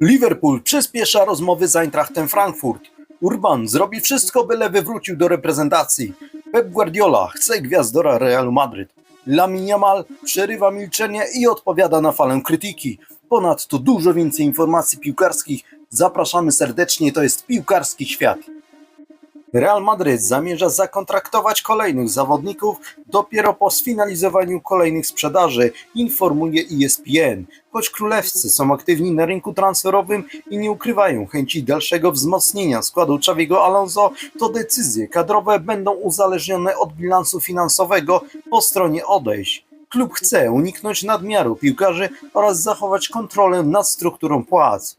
Liverpool przyspiesza rozmowy z Eintrachtem Frankfurt. Urban zrobi wszystko, byle wywrócił do reprezentacji. Pep Guardiola chce gwiazdora Realu Madryt. Lamine Yamal przerywa milczenie i odpowiada na falę krytyki. Ponadto dużo więcej informacji piłkarskich. Zapraszamy serdecznie, to jest Piłkarski Świat. Real Madryt zamierza zakontraktować kolejnych zawodników dopiero po sfinalizowaniu kolejnych sprzedaży, informuje ESPN. Choć królewscy są aktywni na rynku transferowym i nie ukrywają chęci dalszego wzmocnienia składu Xaviego Alonso, to decyzje kadrowe będą uzależnione od bilansu finansowego po stronie odejść. Klub chce uniknąć nadmiaru piłkarzy oraz zachować kontrolę nad strukturą płac.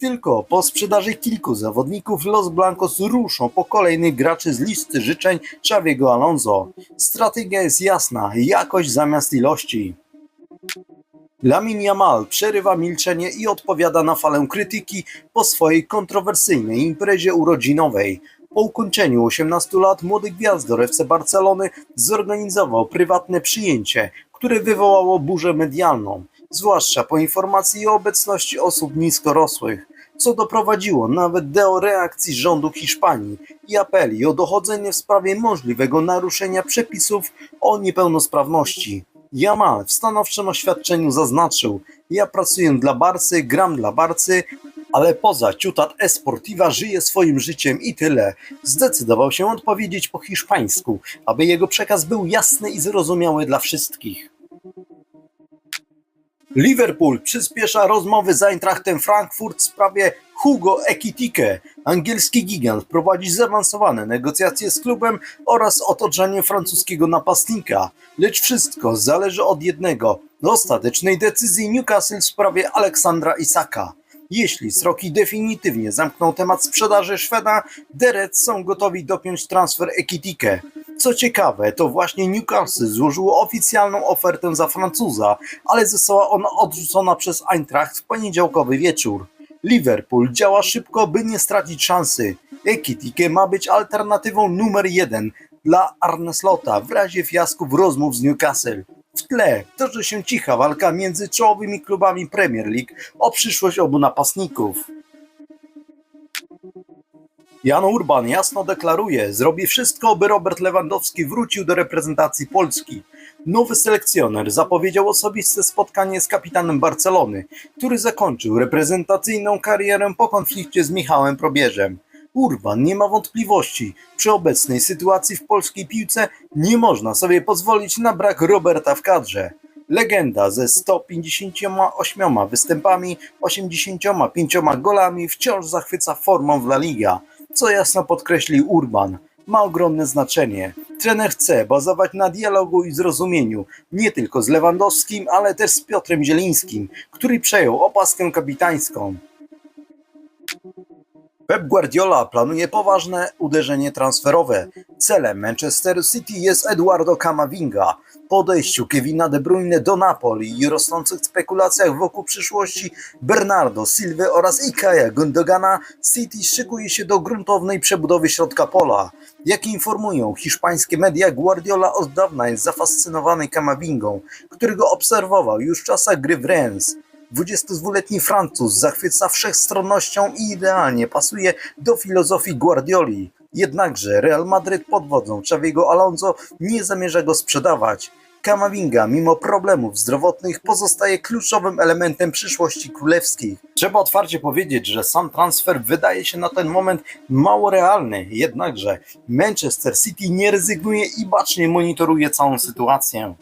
Tylko po sprzedaży kilku zawodników Los Blancos ruszą po kolejnych graczy z listy życzeń Xaviego Alonso. Strategia jest jasna, jakość zamiast ilości. Lamin Yamal przerywa milczenie i odpowiada na falę krytyki po swojej kontrowersyjnej imprezie urodzinowej. Po ukończeniu 18 lat młody gwiazdor FC Barcelony zorganizował prywatne przyjęcie, które wywołało burzę medialną, zwłaszcza po informacji o obecności osób niskorosłych, co doprowadziło nawet do reakcji rządu Hiszpanii i apeli o dochodzenie w sprawie możliwego naruszenia przepisów o niepełnosprawności. Jamal w stanowczym oświadczeniu zaznaczył: Ja pracuję dla Barcy, gram dla Barcy, ale poza Ciutat Esportiva żyje swoim życiem i tyle. Zdecydował się odpowiedzieć po hiszpańsku, aby jego przekaz był jasny i zrozumiały dla wszystkich. Liverpool przyspiesza rozmowy z Eintrachtem Frankfurt w sprawie Hugo Ekitike. Angielski gigant prowadzi zaawansowane negocjacje z klubem oraz otoczenie francuskiego napastnika. Lecz wszystko zależy od jednego ostatecznej decyzji Newcastle w sprawie Aleksandra Isaka. Jeśli Sroki definitywnie zamkną temat sprzedaży Szweda, Reds są gotowi dopiąć transfer Ekitike. Co ciekawe, to właśnie Newcastle złożyło oficjalną ofertę za Francuza, ale została ona odrzucona przez Eintracht w poniedziałkowy wieczór. Liverpool działa szybko, by nie stracić szansy. Ekitike ma być alternatywą numer jeden dla Arne Slota w razie fiasków rozmów z Newcastle. W tle toczy się cicha walka między czołowymi klubami Premier League o przyszłość obu napastników. Jan Urban jasno deklaruje, zrobi wszystko, by Robert Lewandowski wrócił do reprezentacji Polski. Nowy selekcjoner zapowiedział osobiste spotkanie z kapitanem Barcelony, który zakończył reprezentacyjną karierę po konflikcie z Michałem Probierzem. Urban nie ma wątpliwości, przy obecnej sytuacji w polskiej piłce nie można sobie pozwolić na brak Roberta w kadrze. Legenda ze 158 występami, 85 golami wciąż zachwyca formą w La Liga, co jasno podkreślił Urban. Ma ogromne znaczenie. Trener chce bazować na dialogu i zrozumieniu, nie tylko z Lewandowskim, ale też z Piotrem Zielińskim, który przejął opaskę kapitańską. Pep Guardiola planuje poważne uderzenie transferowe. Celem Manchester City jest Eduardo Camavinga. Po odejściu Kevina De Bruyne do Napoli i rosnących spekulacjach wokół przyszłości Bernardo Silva oraz Ikaja Gundogana, City szykuje się do gruntownej przebudowy środka pola. Jak informują hiszpańskie media, Guardiola od dawna jest zafascynowany Camavingą, którego obserwował już w czasach gry w Rennes. 22-letni Francuz zachwyca wszechstronnością i idealnie pasuje do filozofii Guardioli. Jednakże Real Madryt pod wodzą Xaviego Alonso nie zamierza go sprzedawać. Kamavinga, mimo problemów zdrowotnych, pozostaje kluczowym elementem przyszłości królewskich. Trzeba otwarcie powiedzieć, że sam transfer wydaje się na ten moment mało realny, jednakże Manchester City nie rezygnuje i bacznie monitoruje całą sytuację.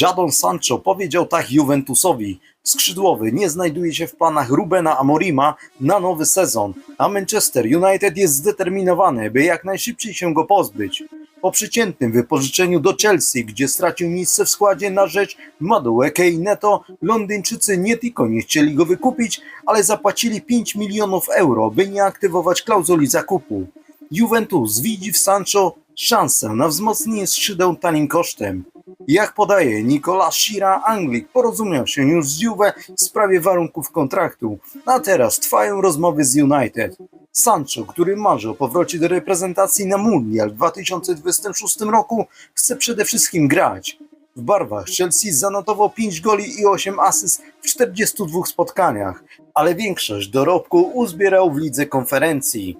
Jadon Sancho powiedział tak Juventusowi. Skrzydłowy nie znajduje się w planach Rubena Amorima na nowy sezon, a Manchester United jest zdeterminowany, by jak najszybciej się go pozbyć. Po przeciętnym wypożyczeniu do Chelsea, gdzie stracił miejsce w składzie na rzecz Madueke i Neto, Londyńczycy nie tylko nie chcieli go wykupić, ale zapłacili 5 milionów euro, by nie aktywować klauzuli zakupu. Juventus widzi w Sancho szansę na wzmocnienie skrzydeł tanim kosztem. Jak podaje Nicolas Shira, Anglik porozumiał się już z Juve w sprawie warunków kontraktu, a teraz trwają rozmowy z United. Sancho, który marzy o powrocie do reprezentacji na Mundial w 2026 roku, chce przede wszystkim grać. W barwach Chelsea zanotował 5 goli i 8 asyst w 42 spotkaniach, ale większość dorobku uzbierał w lidze konferencji.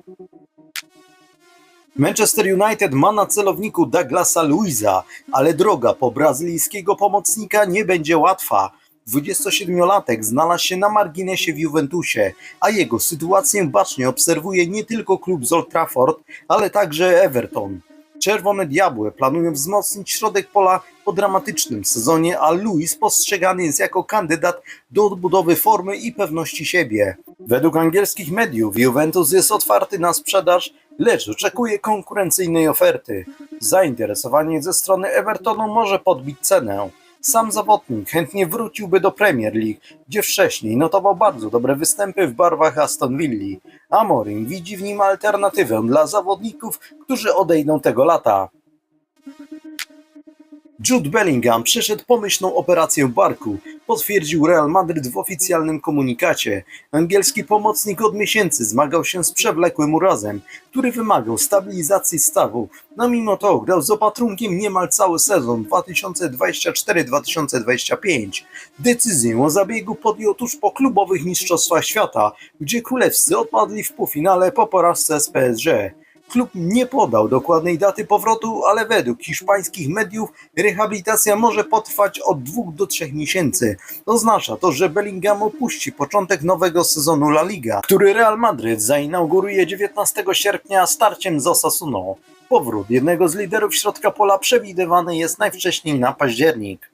Manchester United ma na celowniku Douglasa Luiza, ale droga po brazylijskiego pomocnika nie będzie łatwa. 27-latek znalazł się na marginesie w Juventusie, a jego sytuację bacznie obserwuje nie tylko klub z Old Trafford, ale także Everton. Czerwone Diabły planują wzmocnić środek pola po dramatycznym sezonie, a Luis postrzegany jest jako kandydat do odbudowy formy i pewności siebie. Według angielskich mediów Juventus jest otwarty na sprzedaż, lecz oczekuje konkurencyjnej oferty. Zainteresowanie ze strony Evertonu może podbić cenę. Sam zawodnik chętnie wróciłby do Premier League, gdzie wcześniej notował bardzo dobre występy w barwach Aston Villa. Amorim widzi w nim alternatywę dla zawodników, którzy odejdą tego lata. Jude Bellingham przeszedł pomyślną operację barku, potwierdził Real Madryt w oficjalnym komunikacie. Angielski pomocnik od miesięcy zmagał się z przewlekłym urazem, który wymagał stabilizacji stawu. No mimo to grał z opatrunkiem niemal cały sezon 2024-2025. Decyzję o zabiegu podjął tuż po klubowych mistrzostwach świata, gdzie królewscy odpadli w półfinale po porażce z PSG. Klub nie podał dokładnej daty powrotu, ale według hiszpańskich mediów rehabilitacja może potrwać od dwóch do trzech miesięcy. Oznacza to, że Bellingham opuści początek nowego sezonu La Liga, który Real Madryt zainauguruje 19 sierpnia starciem z Osasuną. Powrót jednego z liderów środka pola przewidywany jest najwcześniej na październik.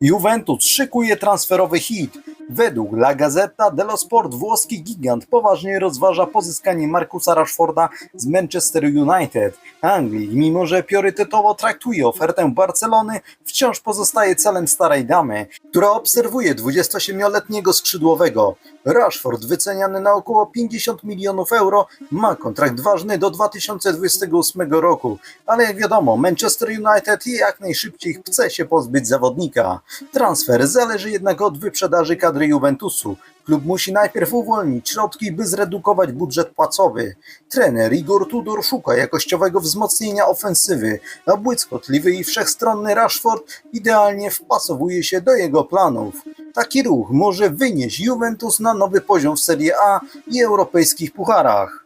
Juventus szykuje transferowy hit. Według La Gazzetta dello Sport włoski gigant poważnie rozważa pozyskanie Markusa Rashforda z Manchester United. Anglik, mimo że priorytetowo traktuje ofertę Barcelony, wciąż pozostaje celem starej damy, która obserwuje 27-letniego skrzydłowego. Rashford, wyceniany na około 50 milionów euro, ma kontrakt ważny do 2028 roku, ale jak wiadomo, Manchester United jak najszybciej chce się pozbyć zawodnika. Transfer zależy jednak od wyprzedaży kadry Juventusu. Klub musi najpierw uwolnić środki, by zredukować budżet płacowy. Trener Igor Tudor szuka jakościowego wzmocnienia ofensywy, a błyskotliwy i wszechstronny Rashford idealnie wpasowuje się do jego planów. Taki ruch może wynieść Juventus na nowy poziom w Serie A i europejskich pucharach.